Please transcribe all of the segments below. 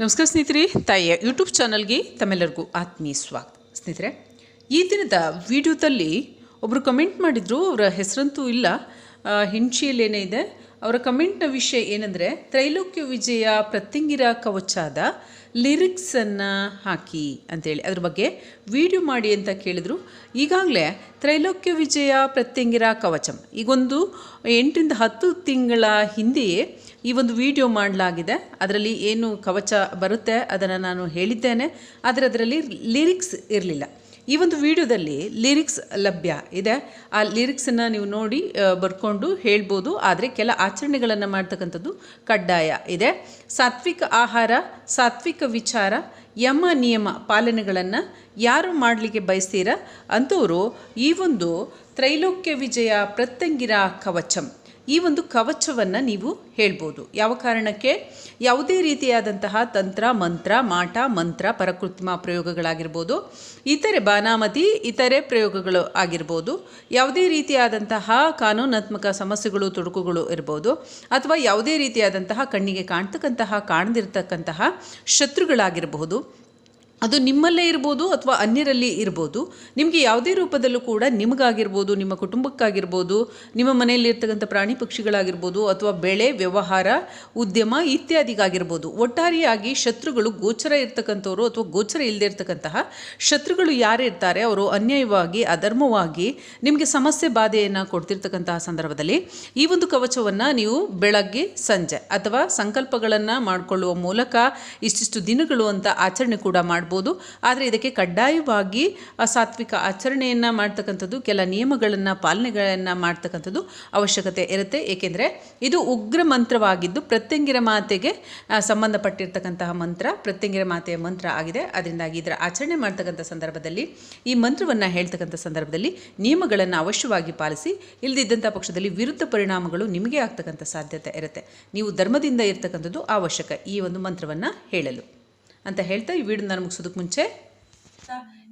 ನಮಸ್ಕಾರ ಸ್ನೇಹಿತರೆ, ತಾಯಿಯ ಯೂಟ್ಯೂಬ್ ಚಾನಲ್ಗೆ ತಮ್ಮೆಲ್ಲರಿಗೂ ಆತ್ಮೀಯ ಸ್ವಾಗತ. ಸ್ನೇಹಿತರೆ, ಈ ದಿನದ ವಿಡಿಯೋದಲ್ಲಿ ಒಬ್ಬರು ಕಮೆಂಟ್ ಮಾಡಿದರು, ಅವರ ಹೆಸರಂತೂ ಇಲ್ಲ ಹಿಂಚಿಯಲ್ಲೇನೇ ಇದೆ ಅವರ ಕಮೆಂಟ್ನ ವಿಷಯ ಏನಂದರೆ, ತ್ರೈಲೋಕ್ಯ ವಿಜಯ ಪ್ರತ್ಯಂಗಿರ ಕವಚಾದ ಲಿರಿಕ್ಸನ್ನು ಹಾಕಿ ಅಂತೇಳಿ. ಅದ್ರ ಬಗ್ಗೆ ವಿಡಿಯೋ ಮಾಡಿ ಅಂತ ಕೇಳಿದ್ರು. ಈಗಾಗಲೇ ತ್ರೈಲೋಕ್ಯ ವಿಜಯ ಪ್ರತ್ಯಂಗಿರ ಕವಚಂ. ಈಗೊಂದು ಎಂಟರಿಂದ ಹತ್ತು ತಿಂಗಳ ಹಿಂದೆಯೇ ಈ ಒಂದು ವಿಡಿಯೋ ಮಾಡಲಾಗಿದೆ. ಅದರಲ್ಲಿ ಏನು ಕವಚ ಬರುತ್ತೆ ಅದನ್ನು ನಾನು ಹೇಳಿದ್ದೇನೆ. ಆದರೆ ಅದರಲ್ಲಿ ಲಿರಿಕ್ಸ್ ಇರಲಿಲ್ಲ. ಈ ಒಂದು ವಿಡಿಯೋದಲ್ಲಿ ಲಿರಿಕ್ಸ್ ಲಭ್ಯ ಇದೆ. ಆ ಲಿರಿಕ್ಸನ್ನು ನೀವು ನೋಡಿ ಬರ್ಕೊಂಡು ಹೇಳ್ಬೋದು. ಆದರೆ ಕೆಲ ಆಚರಣೆಗಳನ್ನು ಮಾಡ್ತಕ್ಕಂಥದ್ದು ಕಡ್ಡಾಯ ಇದೆ. ಸಾತ್ವಿಕ ಆಹಾರ, ಸಾತ್ವಿಕ ವಿಚಾರ, ಯಮ ನಿಯಮ ಪಾಲನೆಗಳನ್ನು ಯಾರು ಮಾಡಲಿಕ್ಕೆ ಬಯಸ್ತೀರ ಅಂಥವರು ಈ ಒಂದು ತ್ರೈಲೋಕ್ಯ ವಿಜಯ ಪ್ರತ್ಯಂಗಿರ ಕವಚಂ. ಈ ಒಂದು ಕವಚವನ್ನು ನೀವು ಹೇಳ್ಬೋದು. ಯಾವ ಕಾರಣಕ್ಕೆ? ಯಾವುದೇ ರೀತಿಯಾದಂತಹ ತಂತ್ರ, ಮಂತ್ರ, ಮಾಟ, ಮಂತ್ರ ಪರಕೃತ್ರಿಮ ಪ್ರಯೋಗಗಳಾಗಿರ್ಬೋದು, ಇತರೆ ಬಾನಾಮತಿ, ಇತರೆ ಪ್ರಯೋಗಗಳು ಆಗಿರ್ಬೋದು, ಯಾವುದೇ ರೀತಿಯಾದಂತಹ ಕಾನೂನಾತ್ಮಕ ಸಮಸ್ಯೆಗಳು, ತೊಡಕುಗಳು ಇರ್ಬೋದು, ಅಥವಾ ಯಾವುದೇ ರೀತಿಯಾದಂತಹ ಕಣ್ಣಿಗೆ ಕಾಣ್ತಕ್ಕಂತಹ, ಕಾಣದಿರ್ತಕ್ಕಂತಹ ಶತ್ರುಗಳಾಗಿರಬಹುದು ಅದು ನಿಮ್ಮಲ್ಲೇ ಇರ್ಬೋದು ಅಥವಾ ಅನ್ಯರಲ್ಲಿ ಇರ್ಬೋದು. ನಿಮಗೆ ಯಾವುದೇ ರೂಪದಲ್ಲೂ ಕೂಡ ನಿಮಗಾಗಿರ್ಬೋದು, ನಿಮ್ಮ ಕುಟುಂಬಕ್ಕಾಗಿರ್ಬೋದು, ನಿಮ್ಮ ಮನೆಯಲ್ಲಿ ಇರ್ತಕ್ಕಂಥ ಪ್ರಾಣಿ ಪಕ್ಷಿಗಳಾಗಿರ್ಬೋದು ಅಥವಾ ಬೆಳೆ, ವ್ಯವಹಾರ, ಉದ್ಯಮ ಇತ್ಯಾದಿಗಾಗಿರ್ಬೋದು. ಒಟ್ಟಾರೆಯಾಗಿ ಶತ್ರುಗಳು ಗೋಚರ ಇರ್ತಕ್ಕಂಥವ್ರು ಅಥವಾ ಗೋಚರ ಇಲ್ಲದೆ ಇರ್ತಕ್ಕಂತಹ ಶತ್ರುಗಳು ಯಾರು ಇರ್ತಾರೆ, ಅವರು ಅನ್ಯಾಯವಾಗಿ, ಅಧರ್ಮವಾಗಿ ನಿಮಗೆ ಸಮಸ್ಯೆ ಬಾಧೆಯನ್ನು ಕೊಡ್ತಿರ್ತಕ್ಕಂತಹ ಸಂದರ್ಭದಲ್ಲಿ ಈ ಒಂದು ಕವಚವನ್ನು ನೀವು ಬೆಳಗ್ಗೆ, ಸಂಜೆ ಅಥವಾ ಸಂಕಲ್ಪಗಳನ್ನು ಮಾಡಿಕೊಳ್ಳುವ ಮೂಲಕ ಇಷ್ಟಿಷ್ಟು ದಿನಗಳು ಅಂತ ಆಚರಣೆ ಕೂಡ ಮಾಡ್ಬೋದು. ಆದರೆ ಇದಕ್ಕೆ ಕಡ್ಡಾಯವಾಗಿ ಸಾತ್ವಿಕ ಆಚರಣೆಯನ್ನು ಮಾಡ್ತಕ್ಕಂಥದ್ದು, ಕೆಲ ನಿಯಮಗಳನ್ನು, ಪಾಲನೆಗಳನ್ನು ಮಾಡ್ತಕ್ಕಂಥದ್ದು ಅವಶ್ಯಕತೆ ಇರುತ್ತೆ. ಏಕೆಂದರೆ ಇದು ಉಗ್ರ ಮಂತ್ರವಾಗಿದ್ದು ಪ್ರತ್ಯಂಗಿರ ಮಾತೆಗೆ ಸಂಬಂಧಪಟ್ಟಿರ್ತಕ್ಕಂತಹ ಮಂತ್ರ, ಪ್ರತ್ಯಂಗಿರ ಮಾತೆಯ ಮಂತ್ರ ಆಗಿದೆ. ಅದರಿಂದಾಗಿ ಇದರ ಆಚರಣೆ ಮಾಡ್ತಕ್ಕಂಥ ಸಂದರ್ಭದಲ್ಲಿ, ಈ ಮಂತ್ರವನ್ನು ಹೇಳ್ತಕ್ಕಂಥ ಸಂದರ್ಭದಲ್ಲಿ ನಿಯಮಗಳನ್ನು ಅವಶ್ಯವಾಗಿ ಪಾಲಿಸಿ ಇಲ್ಲದಿದ್ದಂಥ ಪಕ್ಷದಲ್ಲಿ ವಿರುದ್ಧ ಪರಿಣಾಮಗಳು ನಿಮಗೆ ಆಗ್ತಕ್ಕಂಥ ಸಾಧ್ಯತೆ ಇರುತ್ತೆ. ನೀವು ಧರ್ಮದಿಂದ ಇರ್ತಕ್ಕಂಥದ್ದು ಅವಶ್ಯಕ ಈ ಒಂದು ಮಂತ್ರವನ್ನು ಹೇಳಲು. ಅಂತ ಹೇಳ್ತಾ ಈ ವಿಡಿಯೋ ನಾನು ಮುಗಿಸೋದಕ್ಕೆ ಮುಂಚೆ.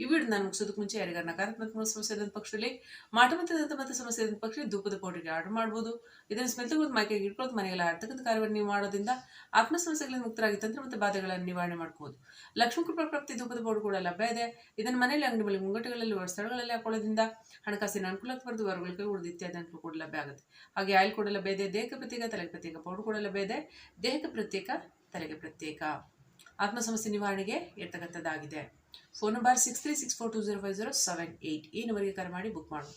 ಈ ವಿಡಿಯೋ ನಾನು ಮುಗಿಸೋದಕ್ಕೆ ಮುಂಚೆ ಯಾರಿಗಾರ ನಕಾರಾತ್ಮಕ ಸಮಸ್ಯೆ ಇದ್ದಂಥ ಪಕ್ಷದಲ್ಲಿ ಮಾಟ ಮತ್ತು ಮತ್ತೆ ಸಮಸ್ಯೆ ಇದ್ದಂಥ ಪಕ್ಷದಲ್ಲಿ ಧೂಪದ ಪೌಡರ್ಗೆ ಆರ್ಡರ್ ಮಾಡ್ಬೋದು. ಇದನ್ನು ಸ್ಮೆಲ್ ತೆಗೆದು ಮೈಕೆಗೆ ಇಟ್ಕೊಳ್ಳೋದು ಮನೆಗೆಲ್ಲ ಆಡ್ತಕ್ಕಂಥ ಕಾರ್ಯವನ್ನು ನೀವು ಮಾಡೋದ್ರಿಂದ ಆತ್ಮ ಸಮಸ್ಯೆಗಳಿಂದ ಮುಕ್ತರಾಗಿ ತಂತ್ರ ಮತ್ತು ಬಾಧೆಗಳನ್ನು ನಿವಾರಣೆ ಮಾಡ್ಬೋದು. ಲಕ್ಷ್ಮೀ ಕೃಪಾ ಪ್ರಾಪ್ತಿ ಧೂಪದ ಪೌಡರ್ ಕೂಡ ಲಭ್ಯ ಇದೆ. ಇದನ್ನು ಮನೆಯಲ್ಲಿ ಅಂಗಡಿ ಬಳಿ ಮುಂಗಟ್ಟುಗಳಲ್ಲಿ ಸ್ಥಳಗಳಲ್ಲಿ ಹಾಕೊಳ್ಳೋದ್ರಿಂದ ಹಣಕಾಸಿನ ಅನುಕೂಲಕ್ಕೆ ಬರೆದು ವರ್ಗಗಳಿಗೆ ಉಳಿದು ಇತ್ಯಾದಿ ಅನುಕೂಲ ಕೂಡ ಲಭ್ಯ ಆಗುತ್ತೆ. ಹಾಗೆ ಆಯಿಲ್ ಕೂಡ ಲಭ್ಯ ಇದೆ. ದೇಹಕ್ಕೆ ಪ್ರತ್ಯೇಕ, ತಲೆಗೆ ಪ್ರತ್ಯೇಕ ಪೌಡರ್ ಕೂಡ ಲಭ್ಯ ಇದೆ. ದೇಹಕ್ಕೆ ಪ್ರತ್ಯೇಕ, ತಲೆಗೆ ಪ್ರತ್ಯೇಕ. ಆತ್ಮ ಸಮಸ್ಯೆ ನಿವಾರಣೆಗೆ ಇರ್ತಕ್ಕಂಥದ್ದಾಗಿದೆ phone number six three six four two zero five zero seven eight ಈ ನಂಬರ್ಗೆ ಕರೆ ಮಾಡಿ ಬುಕ್ ಮಾಡು.